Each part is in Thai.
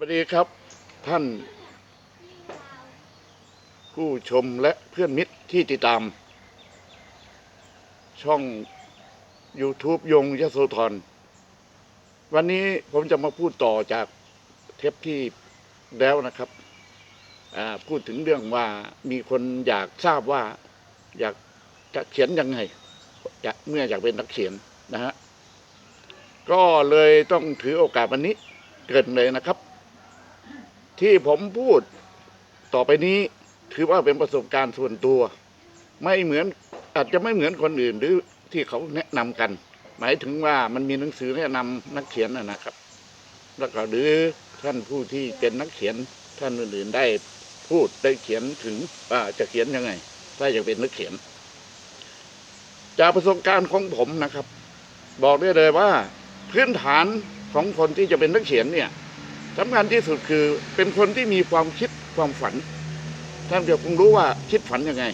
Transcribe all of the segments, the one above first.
วัสดีครับท่าน ผู้ชมและเพื่อนมิตรที่ติดตาม ช่อง YouTube ยงยโสธรวันนี้ผมจะมาพูดต่อจากเทปที่แล้วนะครับพูดถึงเรื่องว่ามีคนอยากทราบว่าอยากจะเขียนยังไงเมื่ออยากเป็นนักเขียนนะฮะก็เลยต้องถือโอกาสวันนี้เกรินเลยนะครับ ที่ผมพูดต่อไปนี้ถือว่าเป็นประสบการณ์ส่วนตัว ไม่เหมือนอาจจะไม่เหมือนคนอื่นหรือที่เขาแนะนำกัน หมายถึงว่ามันมีหนังสือแนะนำนักเขียนนะนะครับ แล้วก็หรือท่านผู้ที่เป็นนักเขียนท่านอื่นๆได้พูดได้เขียนถึงว่าจะเขียนยังไง ถ้าอยากเป็นนักเขียน จากประสบการณ์ของผมนะครับ บอกได้เลยว่าพื้นฐานของคนที่จะเป็นนักเขียนเนี่ย สำคัญที่สุดคือเป็นคนที่มีความคิดความฝัน ท่านเดี๋ยวคงรู้ว่าคิดฝันยังไง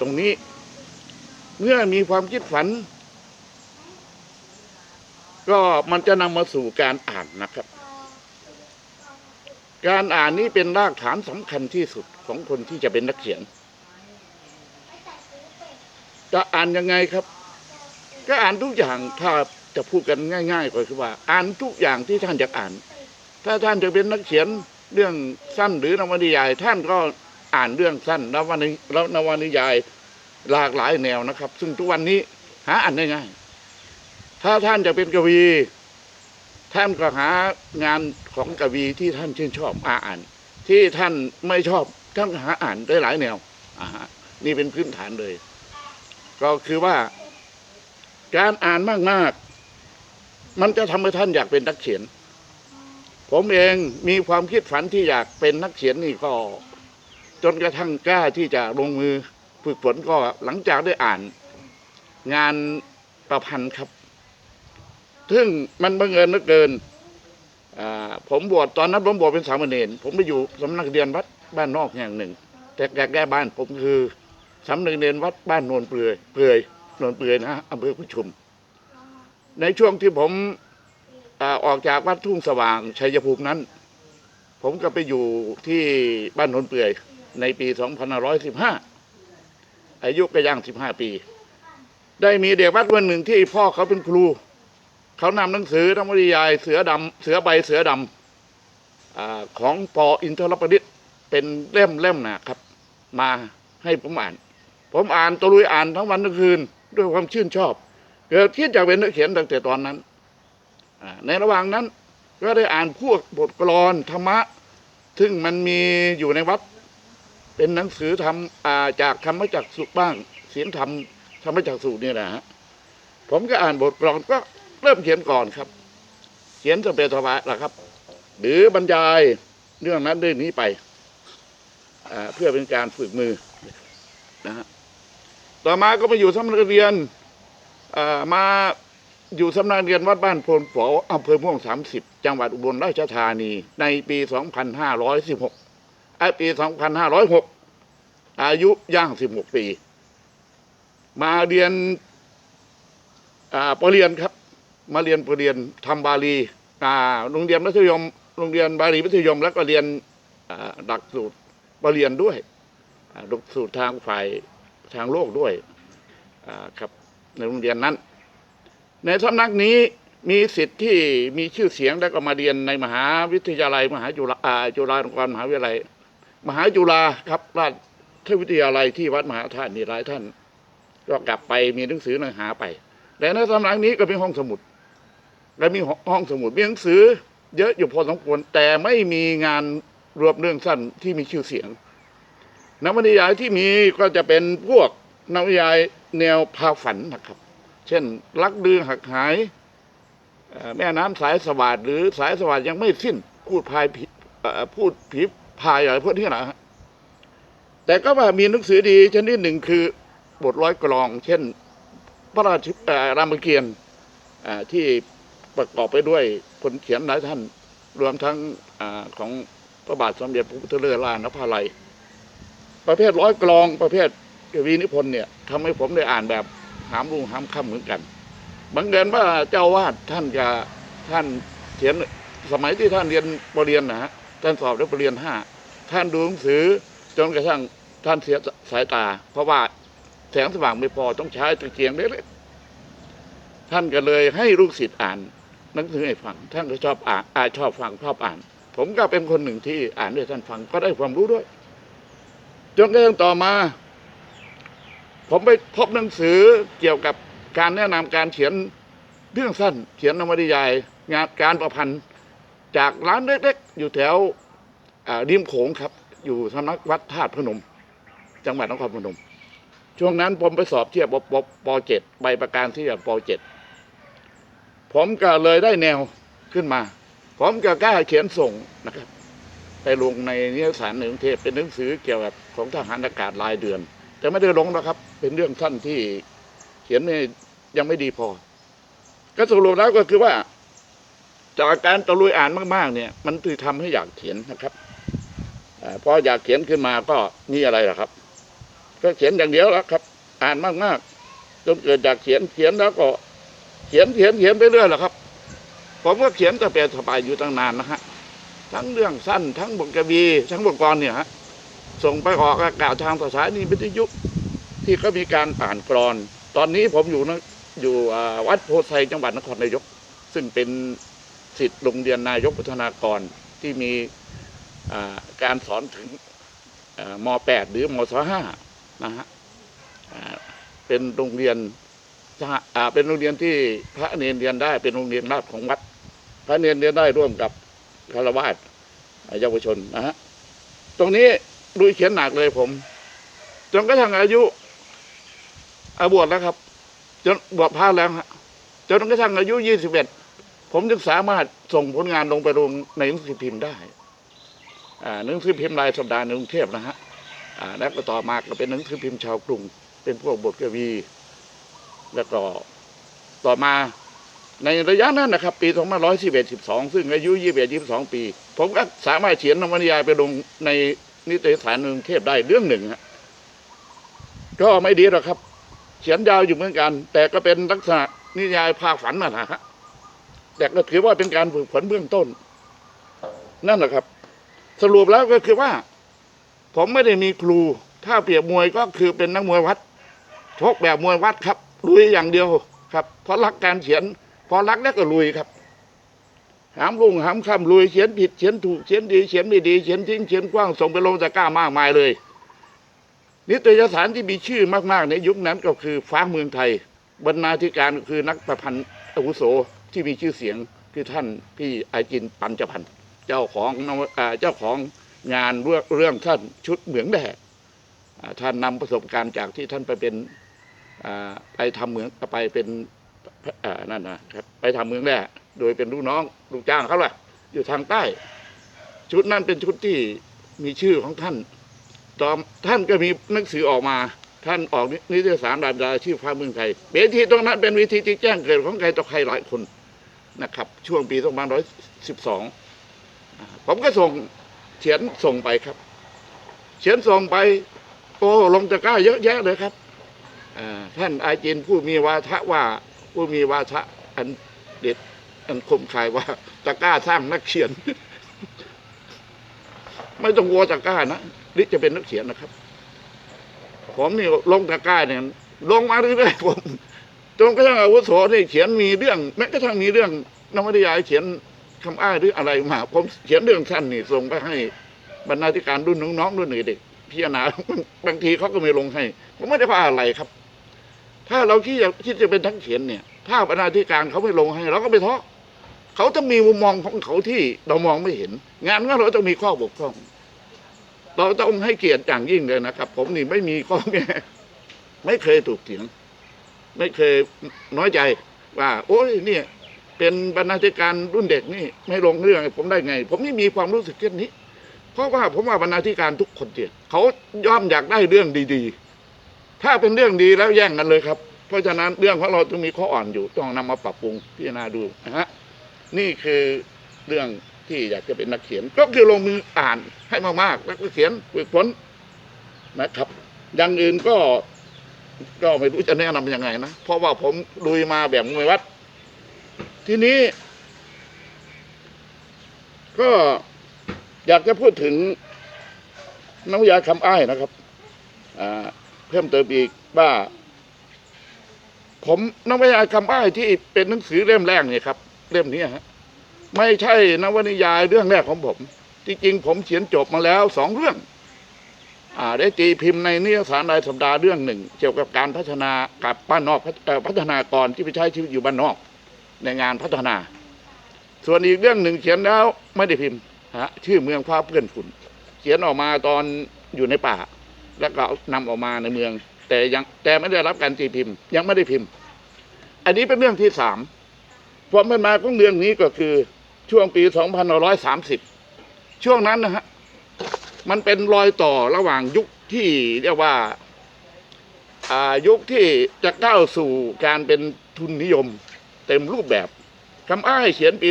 ตรงนี้เมื่อมีความคิดฝัน ก็มันจะนำมาสู่การอ่านนะครับ การอ่านนี้เป็นรากฐานสำคัญที่สุดของคนที่จะเป็นนักเขียน จะอ่านยังไงครับ ก็อ่านทุกอย่างถ้าจะพูดกันง่าย ๆ ก็คือว่า อ่านทุกอย่างที่ท่านจะอ่าน ถ้าท่านจะเป็นนักเขียนเรื่องสั้นหรือนวนิยาย ท่านก็อ่านเรื่องสั้นนวนิแล้วนวนิยายหลากหลายแนวนะครับ ซึ่งทุกวันนี้หาอ่านได้ง่าย ถ้าท่านจะเป็นกวี ท่านก็หางานของกวีที่ท่านชื่นชอบมาอ่าน ที่ท่านไม่ชอบท่านหาอ่านได้หลายแนวอ่านี่เป็นพื้นฐานเลย ก็คือว่า การอ่านมากๆ มันจะทำให้ท่านอยากเป็นนักเขียน ผมเองมีความคิดฝันที่อยากเป็นนักเขียนนี่ก็ จนกระทั่งกล้าที่จะลงมือฝึกฝนก็หลังจากได้อ่าน งานประพันธ์ครับ ซึ่งมันบังเอิญเหลือเกินผมบวชตอนนั้นผมบวชเป็นสามเณรผมไปอยู่สำนักเรียนวัดบ้านนอกแห่งหนึ่ง แต่แก้บ้านผมคือสำนักเรียนวัดบ้านโนนเปลือยเปลือยโนนเปลือยนะฮะอำเภอพุชุม ในช่วงที่ผม ออกจากวัดทุ่งสว่างชัยภูมินั้น ผมก็ไปอยู่ที่บ้านนนเปื่อยในปี2515 อายุก็ย่าง 15 ปี ได้มีเด็กวัดคนหนึ่งที่พ่อเขาเป็นครู เขานำหนังสือนวนิยายเสือดำเสือใบเสือดำอของปออินทรประดิษฐ์เป็นเล่มเล่มๆนะครับ มาให้ผมอ่าน ผมอ่านตะลุยอ่านทั้งวันทั้งคืนด้วยความชื่นชอบ เกิดคิดอยากเป็นนักเขียนตั้งแต่ตอนนั้น ในระหว่างนั้นก็ได้อ่านพวกบทกลอนธรรมะ ซึ่งมันมีอยู่ในวัด เป็นหนังสือทำอ่าจากธรรมจักสุบ้าง เสียงธรรมธรรมจักสุนี่แหละฮะผมก็อ่านบทกลอนก็เริ่มเขียนก่อนครับ เขียนสเปรสวะละครับ หรือบรรยายเรื่องนั้นเรื่องนี้ไปเพื่อเป็นการฝึกมือนะฮะต่อมาก็มาอยู่สำนักเรียนมา อยู่สำนักเรียนวัดบ้านโพนฝออำเภอม่วงสามสิบจังหวัดอุบลราชธานี ในปีสองพันห้าร้อยสิบหกไอปีสองพันห้าร้อยหกอายุย่างสิบหกปี มาเรียนอ่าปรริญญาครับ มาเรียนปรริญญาทำบาลีอ่าโรงเรียนมัธยมโรงเรียนบาลีมัธยม แล้วก็เรียนอ่าหลักสูตรปรริญญาด้วยหลักสูตรทางฝ่ายทางโลกด้วยอ่าครับในโรงเรียนนั้น ในสำนักนี้มีสิทธิ์ที่มีชื่อเสียงแล้วก็มาเรียนในมหาวิทยาลัย มหาจุฬาจุฬาลงกรณ์มหาวิทยาลัย มหาจุฬาครับราชวิทยาลัยที่วัดมหาธาตุนี่หลายท่าน ก็กลับไปมีหนังสือหนังหาไปแต่ในสำนักนี้ก็เป็นห้องสมุด และมีห้องสมุดมีหนังสือ เยอะอยู่พอสมควรแต่ไม่มีงานรวมเรื่องสั้นที่มีชื่อเสียงนวนิยายที่มีก็จะเป็นพวกนวนิยายแนวพาฝันนะครับ เช่นรักดือหักหายแม่น้ำสายสวัสดหรือสายสวัสดยังไม่สิ้นพูดพายพูดผีพายอะไรพวกนี้นะฮะแต่ก็ว่ามีหนังสือดีชนิดหนึ่งคือบทร้อยกลอง เช่น พระราชรามเกียรติ์ที่ประกอบไปด้วยคนเขียนหลายท่านรวมทั้งอของพระบาทสมเด็จพระพุทธเลิศลานภาลัย ประเภทร้อยกลองประเภทกวีนิพนธ์เนี่ยทำให้ผมได้อ่านแบบ หามรุ่งหามค่ำเหมือนกันบังเอิญว่าเจ้าวาดท่านจะท่านเขียนสมัยที่ท่านเรียนปรริญญานะฮะท่านสอบได้ปรริญญาห้าท่านดูหนังสือจนกระทั่งท่านเสียสายตา เพราะว่าแสงสว่างไม่พอต้องใช้ตะเกียงเล็กๆท่านก็เลยให้ลูกศิษย์อ่านหนังสือให้ฟัง ท่านก็ชอบอ่านอาชอบฟังชอบอ่าน ผมก็เป็นคนหนึ่งที่อ่านให้ท่านฟังก็ได้ความรู้ด้วยจนกระทั่งต่อมา ผมไปพบหนังสือเกี่ยวกับการแนะนำการเขียนเรื่องสั้น เขียนนวนิยายงานการประพันธ์จากร้านเล็กๆ อยู่แถวริมโขงครับ อยู่สำนักวัดธาตุพนม จังหวัดนครพนม ช่วงนั้นผมไปสอบเทียบปปปเจ็ดใบประการที่ปเจ็ดผมก็เลยได้แนวขึ้นมา ผมก็กล้าเขียนส่งนะครับ ไปลงในนิยสารในกรุงเทพเป็นหนังสือเกี่ยวกับของทหารอากาศรายเดือน แต่ไม่ได้ลงนะครับ เป็นเรื่องสั้นที่เขียนไม่ยังไม่ดีพอ ก็สรุปแล้วก็คือว่า จากการตะลุยอ่านมาก ๆ เนี่ย มันคือทำให้อยากเขียนนะครับอพออยากเขียนขึ้นมาก็นี่อะไรล่ะครับ ก็เขียนอย่างเดียวแล้วครับ อ่านมากๆจนเกิดจากเขียนเขียนแล้วก็ เขียนเขียนเขียนไปเรื่อยแหละครับ ผมก็เขียนแต่เป็นสบายอยู่ตั้งนานนะฮะทั้งเรื่องสั้นทั้งบทกวีทั้งบทกรเนี่ยฮะ ส่งไปออกอากาศทางสถานีวิทยุที่เขามีการอ่านกรอน ตอนนี้ผมอยู่นะอยู่วัดโพไซจังหวัดนครนายก ซึ่งเป็นสิทธิ์โรงเรียนนายกพัฒนากรที่มีการสอนถึงมแปดหรือมศห้านะฮะเป็นโรงเรียนสหอ่าเป็นโรงเรียนที่พระเนรเรียนได้เป็นโรงเรียนราชของวัด พระเนรเรียนได้ร่วมกับคารวาสเยาวชนนะฮะตรงนี้ ดูเขียนหนักเลยผม จนกระทั่งอายุอาบวชแล้วครับ จนบวชพระแล้วฮะจนกระทั่งอายุยี่สิบเอ็ดผมจึงสามารถส่งผลงานลงไปลงในหนังสือพิมพ์ได้ อ่าหนังสือพิมพ์รายสัปดาห์ในกรุงเทพนะฮะอ่าแล้วก็ต่อมาก็เป็นหนังสือพิมพ์ชาวกรุง เป็นพวกบทกวี แล้วก็ต่อมาในระยะนั้นนะครับ ปี2511 12 ซึ่งอายุ 21 22 ปี ผมก็สามารถเขียนนวนิยายไปลงใน นิตยสารกรุงเทพได้เรื่องหนึ่งฮะก็ไม่ดีหรอกครับ เขียนยาวอยู่เหมือนกัน แต่ก็เป็นลักษณะนิยายภาคฝันนะฮะแต่ก็ถือว่าเป็นการฝึกฝนเบื้องต้น นั่นแหละครับ สรุปแล้วก็คือว่า ผมไม่ได้มีครู ถ้าเปรียบมวยก็คือเป็นนักมวยวัดชกแบบมวยวัดครับลุยอย่างเดียวครับเพราะรักการเขียนพอรักแล้วก็ลุยครับ หามลุงหามคำลุยเขียนผิดเขียนถูกเขียนดีเขียนไม่ดีเขียนทิ้งเขียนกว้างส่งไปลงตะกร้ามากมายเลย นิตยสารที่มีชื่อมากๆ ในยุคนั้นก็คือฟ้าเมืองไทย บรรณาธิการคือนักประพันธ์อาวุโสที่มีชื่อเสียงคือท่านพี่อาจินปัญจพันธ์เจ้าของเจ้าของงานเรื่องท่านชุดเหมืองแด่ท่านนำประสบการณ์จากที่ท่านไปเป็นไปทำเหมืองไปเป็นนั่นนะครับไปทำเหมืองแร่ โดยเป็นลูกน้องลูกจ้างเขาแหละอยู่ทางใต้ ชุดนั้นเป็นชุดที่มีชื่อของท่านตอนท่านก็มีหนังสือออกมา ท่านออกนิตยสารดาราชื่อฟ้าเมืองไทยเวทีตรงนั้นเป็นเวทีที่แจ้งเกิดของใครต่อใครหลายคนนะครับ ช่วงปี2512 ผมก็ส่งเขียนส่งไปครับ เขียนส่งไปโอ้ลงตะกร้าเยอะแยะเลยครับท่านอาจินผู้มีวาทะว่าผู้มีวาทะอันเด็ด อันคมคายว่าตะก้าสร้างนักเขียน ไม่ต้องกลัวตะก้านะลิจะเป็นนักเขียนนะครับ ผมนี่ลงตะกร้าเนี่ยลงมาเรื่อยๆผมจนกระทั่งอาวุโสนี่เขียนมีเรื่องแม้กระทั่งมีเรื่องนวนิยายเขียนคำอ้ายหรืออะไรมาผมเขียนเรื่องสั้นนี่ส่งไปให้บรรณาธิการรุ่นน้องๆรุ่นเด็กพิจารณาบางทีเขาก็ไม่ลงให้ผมไม่ได้ว่าอะไรครับ ถ้าเราคิดจะคิดจะเป็นนักเขียนเนี่ย ถ้าบรรณาธิการเขาไม่ลงให้ เราก็ไปท้อ เขาต้องมีมุมมองของเขาที่เรามองไม่เห็น งานของเราต้องมีข้อบกพร่อง เราต้องให้เกียรติอย่างยิ่งเลยนะครับ ผมนี่ไม่มีข้อแม้ไม่เคยถูกเถียง ไม่เคยน้อยใจว่า โอ้ยเนี่ย เป็นบรรณาธิการรุ่นเด็กนี่ ไม่ลงเรื่องผมได้ไง ผมไม่มีความรู้สึกเช่นนี้ เพราะว่าผมว่าบรรณาธิการทุกคนเนี่ยเขาย่อมอยากได้เรื่องดี ๆ ถ้าเป็นเรื่องดีแล้วแย่งกันเลยครับ เพราะฉะนั้นเรื่องของเราต้องมีข้ออ่อนอยู่ต้องนำมาปรับปรุงพิจารณาดูนะฮะ นี่คือเรื่องที่อยากจะเป็นนักเขียน ก็คือลงมืออ่านให้มากๆแล้วก็เขียนฝึกฝนนะครับ อย่างอื่นก็ก็ไม่รู้จะแนะนำยังไงนะ เพราะว่าผมลุยมาแบบมวยวัด ทีนี้ ก็อยากจะพูดถึงนวนิยาคำอ้ายนะครับเพิ่มเติมอีกว่า ผมนวนิยาคำอ้ายที่เป็นหนังสือเล่มแรกเนี่ยครับ เล่มนี้ฮะไม่ใช่นวนิยายเรื่องแรกของผมจริงๆผมเขียนจบมาแล้วสองเรื่อง อ่า ได้ตีพิมพ์ในนิยสารรายสัปดาห์เรื่องหนึ่ง เกี่ยวกับการพัฒนากับบ้านนอกพัฒนากรที่ไปใช้ชีวิตอยู่บ้านนอก ในงานพัฒนา ส่วนอีกเรื่องหนึ่งเขียนแล้วไม่ได้พิมพ์ฮะชื่อเมืองฟ้าเพื่อนฝุ่น เขียนออกมาตอนอยู่ในป่า แล้วก็นำออกมาในเมือง แต่ยังแต่ไม่ได้รับการตีพิมพ์ ยังไม่ได้พิมพ์ อันนี้เป็นเรื่องที่สาม ความเป็นมาของเรืองนี้ก็คือช่วงปี 2530 ช่วงนั้นนะฮะมันเป็นรอยต่อระหว่างยุคที่เรียกว่าอ่ายุคที่จะก้าวสู่การเป็นทุนนิยมเต็มรูปแบบคำอ้ายเขียนปี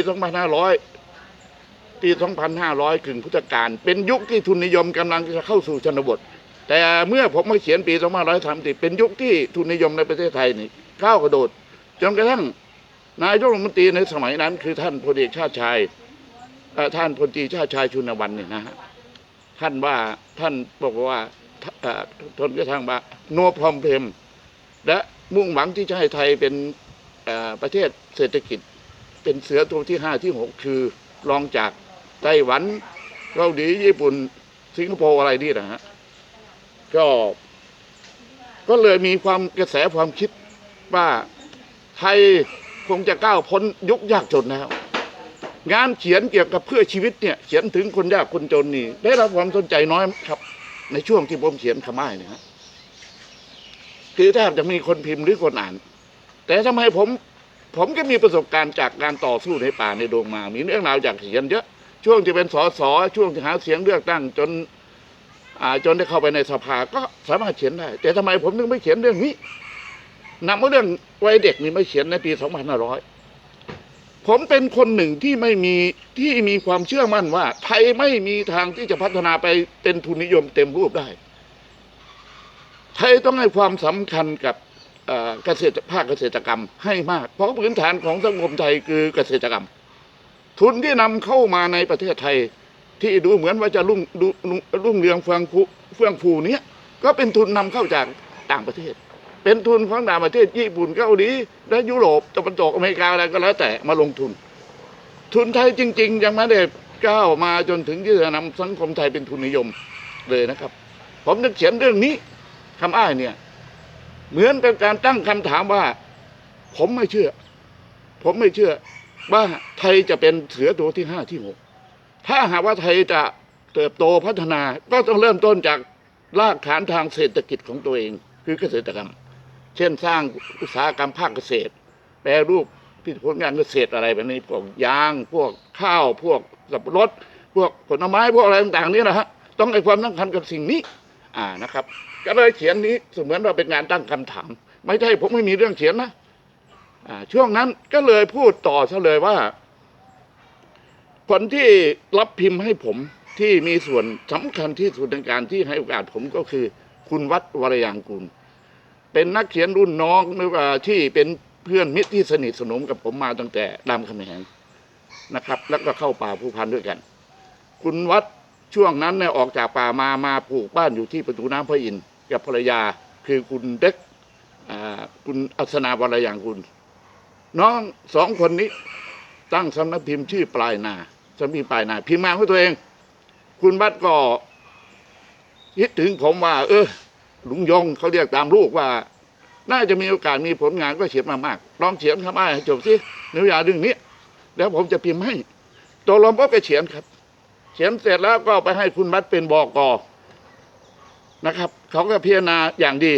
2500 ปี 2500 ถึงพุทธกาลเป็นยุคที่ทุนนิยมกำลังจะเข้าสู่ชนบท แต่เมื่อผมมาเขียนปี 2530 เป็นยุคที่ทุนนิยมในประเทศไทยนี่ก้าวกระโดดจนกระทั่ง นายกรัฐมนตรีในสมัยนั้น คือท่านพลเอกชาติชายท่านพลตรีชาติชายชุนวันเนี่ยนะฮะท่านว่าท่านบอกว่าทนกระทั่งว่าโนพรอมเพมและมุ่งหวังที่จะให้ไทยเป็นประเทศเศรษฐกิจ เป็นเสือตัวที่ห้าที่หกคือรองจากไต้หวันเกาหลีญี่ปุ่น สิงคโปร์อะไรนี่นะฮะก็ก็เลยมีความกระแสความคิดว่าไทย คงจะก้าวพ้นยุคยากจนแล้วงานเขียนเกี่ยวกับเพื่อชีวิตเนี่ย เขียนถึงคนยากคนจนนี่ได้รับความสนใจน้อยครับ ในช่วงที่ผมเขียนขม่ายเนี่ยคือแทบจะมีคนพิมพ์หรือคนอ่าน แต่ทำไมผมผมก็มีประสบการณ์จากการต่อสู้ในป่าในดงมา มีเรื่องราวจากเขียนเยอะ ช่วงที่เป็นสสช่วงที่หาเสียงเลือกตั้งจนอ่าจนได้เข้าไปในสภาก็สามารถเขียนได้ แต่ทำไมผมถึงไม่เขียนเรื่องนี้ นำเรื่องวัยเด็กนี่มาเขียนในปี 2500 ผมเป็นคนหนึ่งที่ไม่มีที่มีความเชื่อมั่นว่า ไทยไม่มีทางที่จะพัฒนาไปเป็นทุนนิยมเต็มรูปได้ ไทยต้องให้ความสำคัญกับเกษตรภาคเกษตรกรรมให้มาก เพราะพื้นฐานของสังคมไทยคือเกษตรกรรม ทุนที่นำเข้ามาในประเทศไทย ที่ดูเหมือนว่าจะรุ่งรุ่งเรืองเฟืองฟูเฟื่องฟูเนี้ยก็เป็นทุนนำเข้าจากต่างประเทศ เป็นทุนของต่างประเทศญี่ปุ่นเกาหลีและยุโรปตะวันตกอเมริกาอะไรก็แล้วแต่มาลงทุน ทุนไทยจริง ๆ ยังไม่ได้ก้าวมาจนถึงที่จะนำสังคมไทยเป็นทุนนิยมเลยนะครับ ผมนึกเขียนเรื่องนี้คำอ้ายเนี่ย เหมือนเป็นการตั้งคำถามว่า ผมไม่เชื่อ ผมไม่เชื่อ ว่าไทยจะเป็นเสือตัวที่ห้าที่หกถ้าหากว่าไทยจะเติบโตพัฒนาก็ต้องเริ่มต้นจากรากฐานทางเศรษฐกิจของตัวเอง คือเกษตรกรรม เช่นสร้างอุตสาหกรรมภาคเกษตร แปรรูปผลงานเกษตรอะไรแบบนี้พวกยาง พวกข้าว พวกสับปะรด พวกผลไม้พวกอะไรต่างๆนี่นะฮะต้องให้ความสำคัญกับสิ่งนี้ อ่านะครับ ก็เลยเขียนนี้เสมือนว่าเป็นงานตั้งคำถาม ไม่ใช่ผมไม่มีเรื่องเขียนนะอ่าช่วงนั้นก็เลยพูดต่อซะเลยว่า คนที่รับพิมพ์ให้ผมที่มีส่วนสำคัญที่สุดในการที่ให้โอกาสผมก็คือ คุณวัดวรยางกูล เป็นนักเขียนรุ่นน้องหรือว่าที่เป็นเพื่อนมิตรที่สนิทสนมกับผมมาตั้งแต่รามคำแหงนะครับ แล้วก็เข้าป่าผู้พันด้วยกัน คุณวัดช่วงนั้นเนี่ยออกจากป่ามามาปลูกบ้านอยู่ที่ประตูน้ำพระอินทร์กับภรรยาคือคุณเด็กอ่าคุณอัศนาวรยางกุลน้องสองคนนี้ตั้งสำนักพิมพ์ชื่อปลายนาสำนักพิมพ์ปลายนาพิมพ์มาของตัวเอง คุณวัดก็คิดถึงผมว่า เออ ลุงยงเขาเรียกตามลูกว่า น่าจะมีโอกาสมีผลงานก็เขียนมามากลองเขียนคำอ้ายให้จบสิเนื้อยาเรื่องนี้ แล้วผมจะพิมพ์ให้ตกลงก็ไปเขียนครับ เขียนเสร็จแล้วก็ไปให้คุณวัดเป็นบอกกอนะครับ เขาก็พิจารณาอย่างดี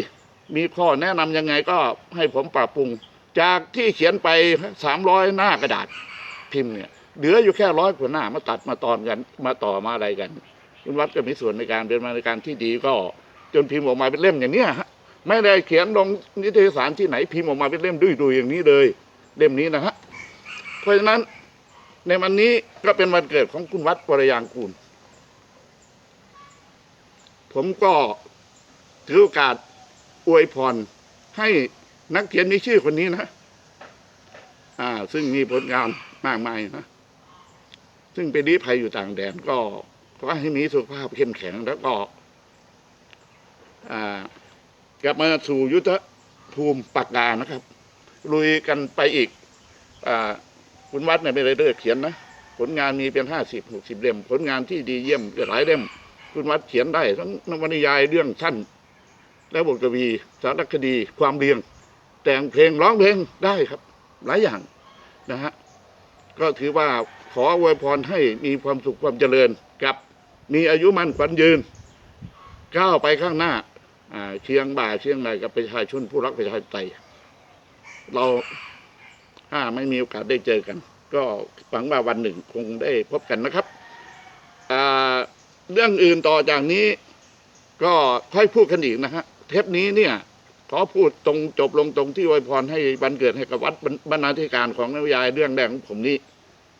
มีข้อแนะนำยังไงก็ให้ผมปรับปรุง จากที่เขียนไปสามร้อยหน้ากระดาษพิมพ์เนี่ยเหลืออยู่แค่ร้อยกว่าหน้ามาตัดมาตอนกันมาต่อมาอะไรกันคุณวัดก็มีส่วนในการเป็นมาในการที่ดีก็ จนพิมพ์ออกมาเป็นเล่มอย่างเนี้ยฮะไม่ได้เขียนลงนิตยสารที่ไหนพิมพ์ออกมาเป็นเล่มดุยๆอย่างนี้เลย เล่มนี้นะฮะเพราะฉะนั้นในวันนี้ก็เป็นวันเกิดของคุณวัดวรยางกูล ผมก็ถือโอกาสอวยพรให้นักเขียนมีชื่อคนนี้นะ อ่า ซึ่งมีผลงานมากมายนะ ซึ่งเป็นลี้ภัยอยู่ต่างแดนก็ขอให้มีสุขภาพเข้มแข็งแล้วก็ กลับมาสู่ยุทธภูมิปากกานะครับ ลุยกันไปอีกอคุณวัดเนี่ยไม่ได้เลิกเขียนนะ ผลงานมีเป็นห้าสิบหกสิบเล่ม ผลงานที่ดีเยี่ยมหลายเล่ม คุณวัดเขียนได้ทั้งนวนิยายเรื่องสั้น และบทกวีสารคดีความเรียง แต่งเพลงร้องเพลงได้ครับ หลายอย่างนะฮะก็ถือว่าขออวยพรให้มีความสุขความเจริญกับมีอายุมั่นขวัญยืนก้าวไปข้างหน้า เชียงบ่าเชียงรายกับประชาชนผู้รักประชาธิปไตยเราถ้าไม่มีโอกาสได้เจอกัน ก็หวังว่าวันหนึ่งคงได้พบกันนะครับเรื่องอื่นต่อจากนี้ ก็ค่อยพูดกันอีกนะฮะเทปนี้เนี่ย ขอพูดตรงจบลงตรงที่อวยพรให้วันเกิดให้กับวัดบรรณาธิการของนวายเรื่องแรกของผมนี้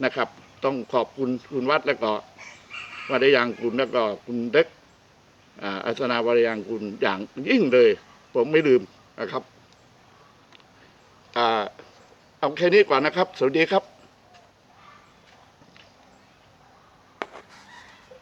นะครับ ต้องขอบคุณคุณวัดและก็วัดยางคุณแล้วก็คุณเด็ก อัศนาวรยางคุณอย่างยิ่งเลย ผมไม่ลืมนะครับอเอาแค่นี้ก่อนนะครับ สวัสดีครับ